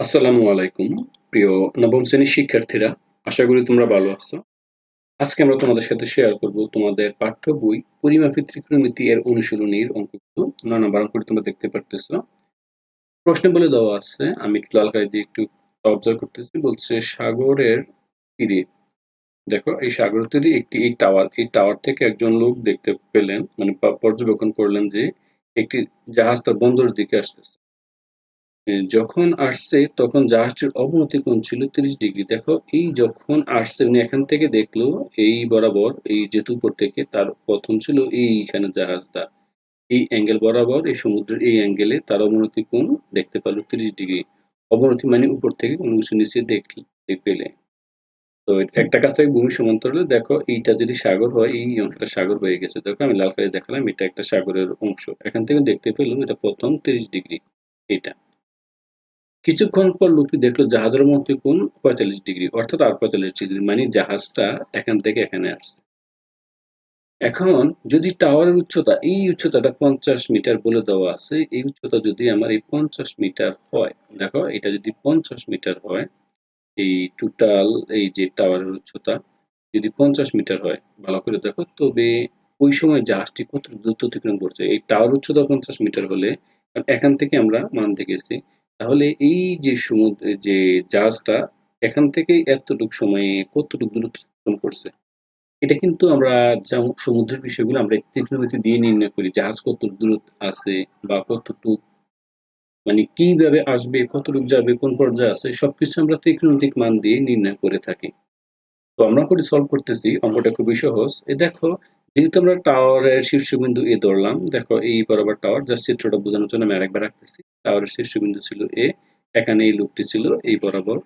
আসসালামু আলাইকুম, প্রিয় নবম শ্রেণির শিক্ষার্থীরা। আশা করি তোমরা ভালো আছো। আজকে আমরা তোমাদের সাথে শেয়ার করব তোমাদের পাঠ্য বই পরিমাপী ত্রিকোণমিতি এর অনুশীলনীর অঙ্কগুলো। নয় নম্বর অঙ্কটি তোমরা দেখতে পারতেছো। প্রশ্নে বলে দেওয়া আছে, আমি একটু লাল কালি দিয়ে একটু অবজার্ভ করতেছি, বলছে সাগরের তীরে। দেখো, এই সাগর তীরে একটি, এই টাওয়ার এই টাওয়ার থেকে একজন লোক দেখতে পেলেন মানে পর্যবেক্ষণ করলেন যে একটি জাহাজ তার বন্দরের দিকে আসতেছে। যখন আসছে, তখন জাহাজটির অবনতি কোণ ছিল ৩০ ডিগ্রি। দেখো, এই যখন আসছে, উনি এখান থেকে দেখল, এই বরাবর, এই যেহেতু উপর থেকে, তার প্রথম ছিল এইখানে জাহাজটা। এই অ্যাঙ্গেল বরাবর, এই সমুদ্রের এই অ্যাঙ্গেলে তার অবনতি কোণ দেখতে পেল ৩০ ডিগ্রি। অবনতি মানে উপর থেকে কোনো কিছু নিচে দেখল পেলে। তো একটা কাছ থেকে, ভূমি সমান্তরালে দেখো, এইটা যদি সাগর হয়, এই অংশটা সাগর হয়ে গেছে। দেখো, আমি লাল কালি দেখালাম, এটা একটা সাগরের অংশ। এখান থেকে দেখতে পেল, এটা প্রথম ৩০ ডিগ্রি এটা। কিছুক্ষণ পর লোকটি দেখল জাহাজের মধ্যে কোন পঁয়তাল্লিশ ডিগ্রি, অর্থাৎ আর পঁয়তাল্লিশ ডিগ্রি মানে জাহাজটা এখান থেকে এখানে আসছে। এখন যদি টাওয়ারের উচ্চতা, এই উচ্চতাটা পঞ্চাশ মিটার বলে দেওয়া আছে, এই উচ্চতা যদি আমার এই পঞ্চাশ মিটার হয়, দেখো এটা যদি পঞ্চাশ মিটার হয়, এই টোটাল এই যে টাওয়ারের উচ্চতা, যদি পঞ্চাশ মিটার হয়, ভালো করে দেখো, তবে ওই সময় জাহাজটি কত দ্রুত অতিক্রম করছে? এই টাওয়ার উচ্চতা পঞ্চাশ মিটার হলে এখান থেকে আমরা মান দেখেছি তাহলে এই যে সমুদ্র যে জাহাজটা এখান থেকে এতটুকু সময়ে কতটুকু দূরত্ব অতিক্রম করছে? এটা কিন্তু আমরা সমুদ্রের বিষয়গুলো আমরা ত্রিকোণমিতি দিয়ে নির্ণয় করি, জাহাজ কত দূর আছে বা কতটুকু মানে কীভাবে আসবে, কতটুকু যাবে, কোন পর্যায়ে আছে, সবকিছু আমরা ত্রিকোণমিতিক মান দিয়ে নির্ণয় করে থাকি। তো আমরা করে সলভ করতেছি, অঙ্কটা খুবই সহজ। এ দেখো যেহেতু আমরা টাওয়ারের শীর্ষবিন্দু এ ধরলাম, দেখো এই বরাবর টাওয়ার যার চিত্রটা বোঝানোর জন্য আমি আরেকবার রাখতেছি টাওয়ারের শীর্ষবিন্দু ছিল এ এখানে এই লুপটি ছিল এই বরাবর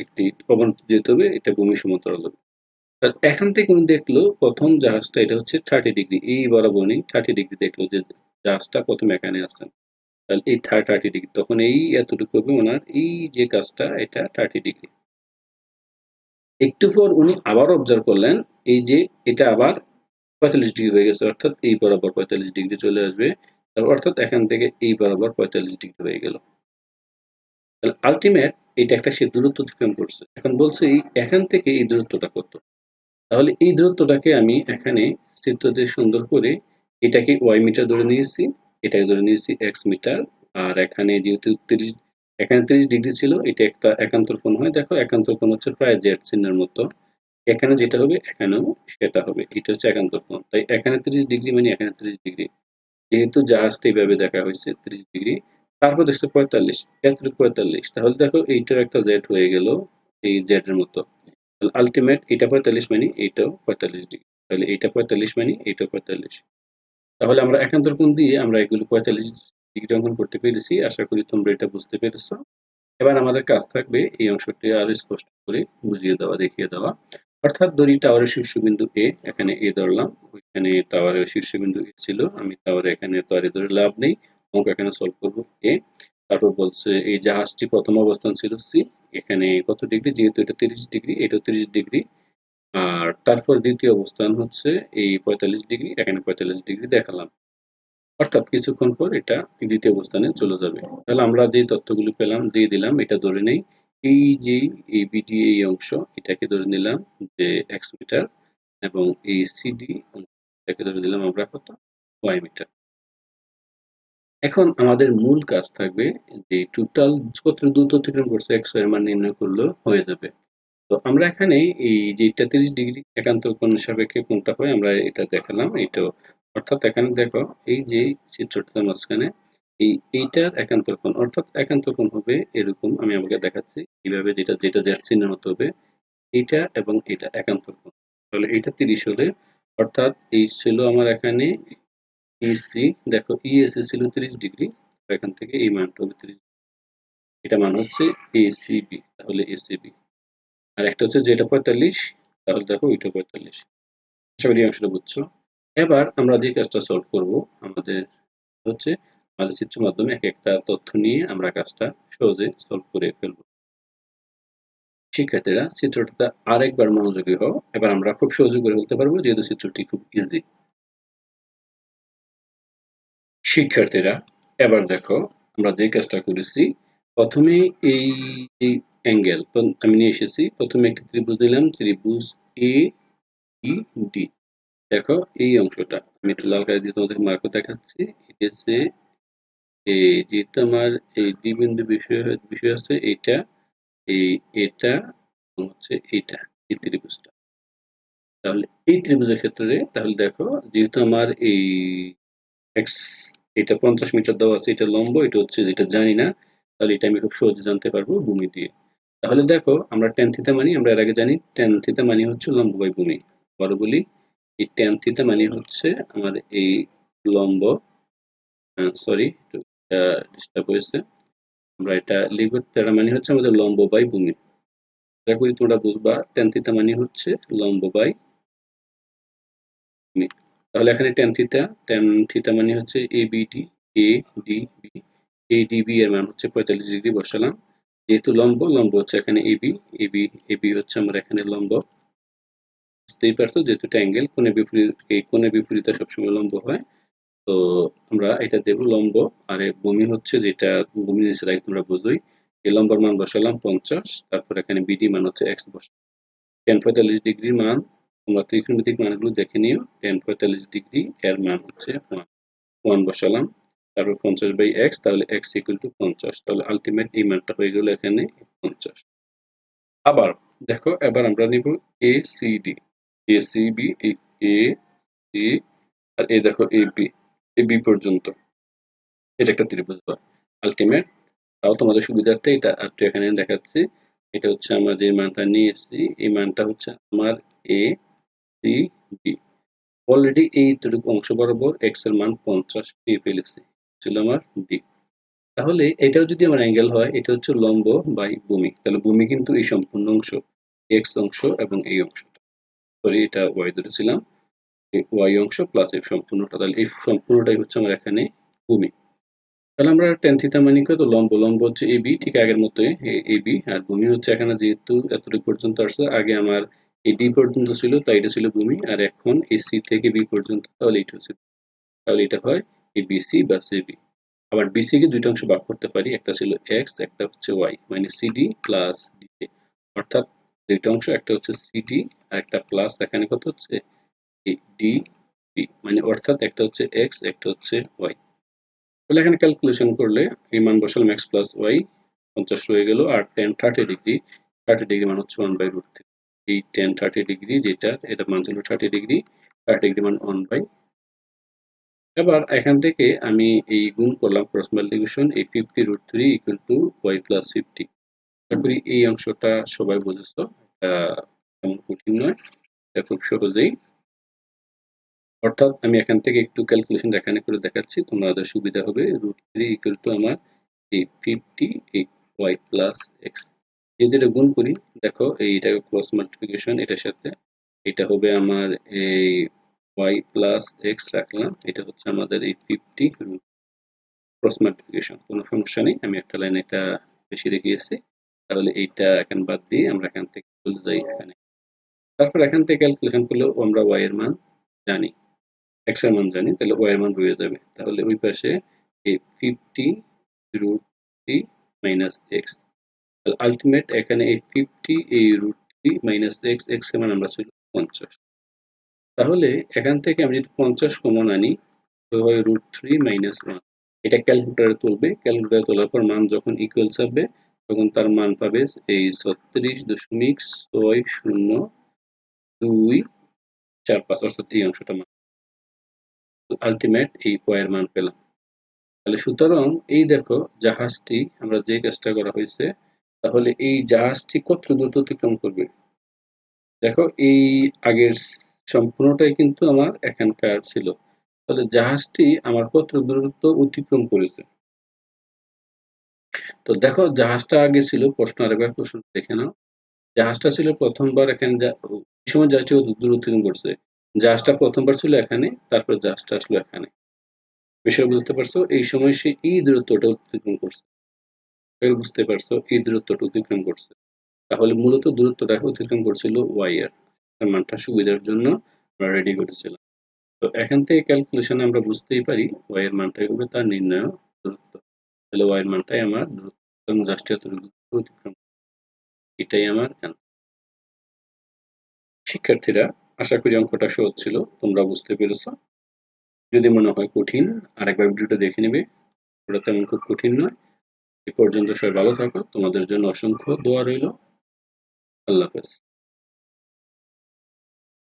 একটি অবনতি যেতে হবে, এটা ভূমি সমান্তরাল হবে। এখান থেকে উনি দেখল প্রথম জাহাজটা, এটা হচ্ছে থার্টি ডিগ্রি এই বরাবর উনি থার্টি ডিগ্রি দেখল যে জাহাজটা প্রথম এখানে আসছেন তাহলে এই থার্টি ডিগ্রি তখন এই এতটুকু হবে ওনার, এই যে কাজটা, এটা থার্টি ডিগ্রি একটু পর উনি আবার অবজার্ভ করলেন, এই যে এটা আবার পঁয়তাল্লিশ ডিগ্রি হয়ে গেছে, অর্থাৎ এই বরাবর পঁয়তাল্লিশ ডিগ্রি চলে আসবে। অর্থাৎ এখান থেকে এই বরাবর পঁয়তাল্লিশ ডিগ্রি হয়ে গেল। তাহলে আলটিমেট এটা একটা সে দূরত্ব অতিক্রম করছে। এখন বলছে এই এখান থেকে এই দূরত্বটা কত? তাহলে এই দূরত্বটাকে আমি এখানে চিত্র দিয়ে সুন্দর করে এটাকে ওয়াই মিটার ধরে নিয়েছি, এটাকে ধরে নিয়েছি এক্স মিটার আর এখানে যেহেতু তিরিশ, এখানে তিরিশ ডিগ্রি ছিল, এটা একটা একান্তর কোণ হয়। দেখো একান্তর কোণ হচ্ছে প্রায় জেড চিহ্নের মতো। এখানে যেটা হবে এখানেও সেটা হবে। এটা হচ্ছে একান্তর কোণ। তাই এখানে তিরিশ ডিগ্রি মানে এখানে তিরিশ ডিগ্রি। যেহেতু জাহাজটা এইভাবে দেখা হয়েছে, তিরিশ ডিগ্রি। তারপর দেখছ পঁয়তাল্লিশ, এতটুকু পঁয়তাল্লিশ। তাহলে দেখো এইটার একটা জেড হয়ে গেল এই জেড এর মতো। আলটিমেট এটা পঁয়তাল্লিশ মানে এইটাও পঁয়তাল্লিশ ডিগ্রি। তাহলে এইটা পঁয়তাল্লিশ মানে এইটাও পঁয়তাল্লিশ। তাহলে আমরা একান্তর কোণ দিয়ে আমরা এগুলো পঁয়তাল্লিশ ডিগ্রি অঙ্কন করতে পেরেছি। আশা করি তোমরা এটা বুঝতে পেরেছ। এবার আমাদের কাজ থাকবে এই অংশটি আরও স্পষ্ট করে বুঝিয়ে দেওয়া, দেখিয়ে দেওয়া। অর্থাৎ দড়ি টাওয়ারের শীর্ষবিন্দু এ এখানে এ ধরলাম। ওইখানে টাওয়ারের শীর্ষবিন্দু এ ছিল। আমি টাওয়ারে, এখানে টাওয়ারে ধরে লাভ নেই। অঙ্ক এখানে সলভ করব এ তারপর বলছে এই জাহাজটি প্রথম অবস্থান ছিল সি এখানে কত ডিগ্রি? যেহেতু এটা তিরিশ ডিগ্রি, এটাও তিরিশ ডিগ্রি। আর তারপর দ্বিতীয় অবস্থান হচ্ছে এই পঁয়তাল্লিশ ডিগ্রি, এখানে পঁয়তাল্লিশ ডিগ্রি দেখালাম। অর্থাৎ কিছুক্ষণ পর এটা দ্বিতীয় অবস্থানে চলে যাবে। তাহলে আমরা যে তথ্যগুলো পেলাম, দিয়ে দিলাম, এটা ধরে নেই। এই যে এই বিডি এই অংশ, এটাকে ধরে নিলাম যে এক্স মিটার এবং এই সিডি এটাকে ধরে নিলাম আমরা কত? ওয়াই মিটার এখন আমাদের মূল কাজ থাকবে যে টোটাল কত দ্রুত অতিক্রম করছে এক্সের মান নির্ণয় করলেও হয়ে যাবে। তো আমরা এখানে এই যে তেত্রিশ ডিগ্রি একান্ত কোণ সাপেক্ষে কোনটা হয়, আমরা এটা দেখালাম, এইটাও। অর্থাৎ এখানে দেখো, এই যে চিত্রটার মাঝখানে এই এইটার একান্তর কোণ, অর্থাৎ একান্তর কোণ হবে এরকম আমি আমাকে দেখাচ্ছি। এইভাবে যেটা যেটা জেড চিহ্নের মতো হবে, এইটা এবং এটা একান্তর কোণ। তাহলে এইটা তিরিশ হলে, অর্থাৎ এই ছিল আমার এখানে এসি দেখো ইএসি ছিল তিরিশ ডিগ্রি এখান থেকে এই মানটা হবে তিরিশ এটা মান হচ্ছে এসিবি তাহলে এসিবি আর একটা হচ্ছে যেটা পঁয়তাল্লিশ, তাহলে দেখো ওইটা পঁয়তাল্লিশ। আশা করি অংশটা বুঝছ। এবার আমরা যে কাজটা সলভ করব, আমাদের হচ্ছে আমাদের মাধ্যমে এক একটা তথ্য নিয়ে আমরা কাজটা সহজে সলভ করে ফেলব। শিক্ষার্থীরা চিত্রটাতে আরেকবার মনোযোগী হও, এবার আমরা খুব সহজে করে ফেলতে পারব যেহেতু চিত্রটি খুব ইজি শিক্ষার্থীরা, এবার দেখো আমরা যে কাজটা করেছি, প্রথমে এই অ্যাঙ্গেল আমি নিয়ে এসেছি, প্রথমে একটি ত্রিভুজ নিলাম ত্রিভুজ এ ডি দেখো এই অংশটা, আমি একটু লাল কালি দিয়ে তোমাদের মার্ক দেখাচ্ছি এটা হচ্ছে এই আমার এই ডি বিন্দু বিষয় বিষয় আছে এইটা এই এটা হচ্ছে এইটা এই ত্রিভুজটা। তাহলে এই ত্রিভুজের ক্ষেত্রে, তাহলে দেখো, যেহেতু আমার এই এক্স এটা পঞ্চাশ মিটার দেওয়া আছে, এটা লম্ব, এটা হচ্ছে যেটা জানি না, তাহলে এটা আমি খুব সহজে জানতে পারব ভূমি দিয়ে। তাহলে দেখো, আমরা টেন থিতা মানি, আমরা এর আগে জানি টেন থিতা মানি হচ্ছে লম্ব বাই ভূমি। বড় বলি, এই টেন থিতা মানি হচ্ছে আমার এই লম্ব সরি ডিস্টার্ব হয়েছে আমরা এটা লিখব, তেরা মানে হচ্ছে আমাদের লম্ব বাই ভূমি। আশা করি তোমরা বুঝবা টেন থিতা মানে হচ্ছে লম্ব বাই ভূমি। তাহলে এখানে টেন থিতা টেন মানে হচ্ছে A B D A D B A D B এর মান হচ্ছে পঁয়তাল্লিশ ডিগ্রি বসালাম। যেহেতু লম্ব লম্ব হচ্ছে এখানে A B A B A B হচ্ছে আমার এখানে লম্ব। বুঝতেই পারতো যেহেতু ট্যাঙ্গেল কোণে বিপরীত, এই কোণে বিপরীতে সবসময় লম্ব হয়। তো আমরা এটা দেব লম্ব, আর ভূমি হচ্ছে যেটা ভূমি নিচে রাখি, তোমরা বুঝোই। এই লম্বর মান বসালাম পঞ্চাশ, তারপর এখানে বিডি মান হচ্ছে এক্স বস টেন পঁয়তাল্লিশ ডিগ্রির মান, তোমরা ত্রিকোণমিতিক মানগুলো দেখে নিও। টেন পঁয়তাল্লিশ ডিগ্রি, এর মান হচ্ছে ওয়ান ওয়ান বসালাম, তারপর পঞ্চাশ বাই এক্স তাহলে এক্স ইকুয়াল টু পঞ্চাশ। তাহলে আলটিমেট এই মানটা হয়ে গেল এখানে পঞ্চাশ। আবার দেখো, এবার আমরা নিব A C D A C B A C R A দেখো এ বি বি পর্যন্ত। এটা একটা ত্রিভুজ আলটিমেট তাও তোমাদের সুবিধার্থে এটা একটু এখানে দেখাচ্ছি। এটা হচ্ছে আমরা যে মানটা নিয়ে এসেছি এই মানটা হচ্ছে আমার এ সি বি অলরেডি এইটুকু অংশ বরাবর এক্সের মান পঞ্চাশ পেয়ে ফেলেছি। ছিল আমার ডি তাহলে এটাও যদি আমার অ্যাঙ্গেল হয়, এটা হচ্ছে লম্ব বাই ভূমি। তাহলে ভূমি কিন্তু এই সম্পূর্ণ অংশ এক্স অংশ এবং এই অংশটা। সরি এটা ওয়াই ধরেছিলাম। ওয়াই অংশ প্লাস এই সম্পূর্ণটা, তাহলে এই সম্পূর্ণটাই হচ্ছে আমার এখানে ভূমি। তাহলে আমরা টেন থিতা মানি তো লম্ব লম্ব হচ্ছে এ বি ঠিক আগের মতোই এ বি আর ভূমি হচ্ছে এখানে যেহেতু এতটুকু পর্যন্ত আসছে, আগে আমার এই ডি পর্যন্ত ছিল, তাই এটা ছিল ভূমি, আর এখন এই সি থেকে বি পর্যন্ত, তাহলে এটা হচ্ছে তাহলে এটা হয় এ বি সি বা সি বি আবার বিসি কে দুইটা অংশ ভাগ করতে পারি, একটা ছিল এক্স একটা হচ্ছে ওয়াই মানে সিডি প্লাস ডি অর্থাৎ দুইটা অংশ, একটা হচ্ছে সিডি আর একটা প্লাস এখানে কত হচ্ছে ডি বি মানে অর্থাৎ একটা হচ্ছে এক্স একটা হচ্ছে ওয়াই তাহলে এখানে ক্যালকুলেশন করলে এই মান বসালাম এক্স প্লাস ওয়াই পঞ্চাশ হয়ে গেল, আর tan thirty degree thirty degree মান হচ্ছে ওয়ান বাই রুট থ্রি এই টেন থার্টি ডিগ্রি যেটা, এটা মান ছিল থার্টি ডিগ্রি থার্টি ডিগ্রি মান ওয়ান বাই এবার এখান থেকে আমি এই গুণ করলাম ক্রস মাল্টিপ্লিকেশন এই fifty root three equal to Y plus fifty করি এই অংশটা সবাই বুঝেছ তেমন কঠিন নয়, এটা খুব সহজেই অর্থাৎ আমি এখান থেকে একটু ক্যালকুলেশন এখানে করে দেখাচ্ছি, তোমাদের সুবিধা হবে। রুট থ্রি ইকুয়াল টু আমার এই ফিফটি এই ওয়াই প্লাস এক্স যদি এটা গুণ করি, দেখো এইটা ক্রস মাল্টিপ্লিকেশন এটার সাথে এটা হবে আমার এই ওয়াই প্লাস এক্স রাখলাম, এটা হচ্ছে আমাদের এই ফিফটি রুট ক্রস মাল্টিপ্লিকেশন কোনো সমস্যা নেই, আমি একটা লাইন এটা বেশি রেখেছি তাহলে এইটা এখন বাদ দিয়ে আমরা এখান থেকে চলে যাই এখানে। তারপর এখান থেকে ক্যালকুলেশন করলেও আমরা ওয়াই এর মান জানি। এক্সের মান জানি, তাহলে ওয়াই এর মান রয়ে যাবে। তাহলে ওই পাশে এই fifty root three minus X তাহলে আলটিমেট এখানে এই ফিফটি এই রুট থ্রি মাইনাস এক্স এক্সের মান আমরা ছিল পঞ্চাশ। তাহলে এখান থেকে আমি যদি পঞ্চাশ কমন আনি হয় রুট থ্রি মাইনাস ওয়ান এটা ক্যালকুলেটারে তুলবে ক্যালকুলেটারে তোলার পর মান যখন ইকুয়ালস হবে তখন তার মান পাবে এই ছত্রিশ দশমিক ছয় শূন্য দুই চার পাঁচ, অর্থাৎ এই অংশটা মান। আলটিমেট এই ওয়াইয়ের মান পেলাম। তাহলে সুতরাং এই দেখো জাহাজটি, আমরা যে কাজটা করা হয়েছে, তাহলে এই জাহাজটি কত দ্রুত অতিক্রম করবে? দেখো এই আগের সম্পূর্ণটাই কিন্তু আমার এখানকার ছিল। তাহলে জাহাজটি আমার কত দূরত্ব অতিক্রম করেছে? তো দেখো জাহাজটা আগে ছিল, প্রশ্ন আরেকবার প্রশ্ন দেখে নাও। জাহাজটা ছিল প্রথমবার এখানে সময় জাহাজটি দূর অতিক্রম করছে? জাহাজটা প্রথমবার ছিল এখানে, তারপর জাহাজটা আসলো এখানে। বিষয় বুঝতে পারছ? এই সময় সে এই দূরত্বটা অতিক্রম করছে। বুঝতে পারছ, এই দূরত্বটা অতিক্রম করছে। তাহলে মূলত দূরত্বটা অতিক্রম করছিল ওয়াই এর মানটা সুবিধার জন্য আমরা রেডি করেছিলাম। তো এখান থেকে ক্যালকুলেশনে আমরা বুঝতেই পারি ওয়াই এর মানটাই হবে তার নির্ণয় দূরত্ব। তাহলে ওয়াই এর মানটাই আমার দূরত্ব এবং রাষ্ট্রীয় অতিক্রম এটাই আমার শিক্ষার্থীরা আশা করি অঙ্কটা সহজ ছিল, তোমরা বুঝতে পেরেছ। যদি মনে হয় কঠিন, আরেকবার ভিডিওটা দেখে নেবে। ওটা তেমন খুব কঠিন নয়। এ পর্যন্ত সবাই ভালো থাকো। তোমাদের জন্য অসংখ্য দোয়া রইল। আল্লাহ হাফেজ।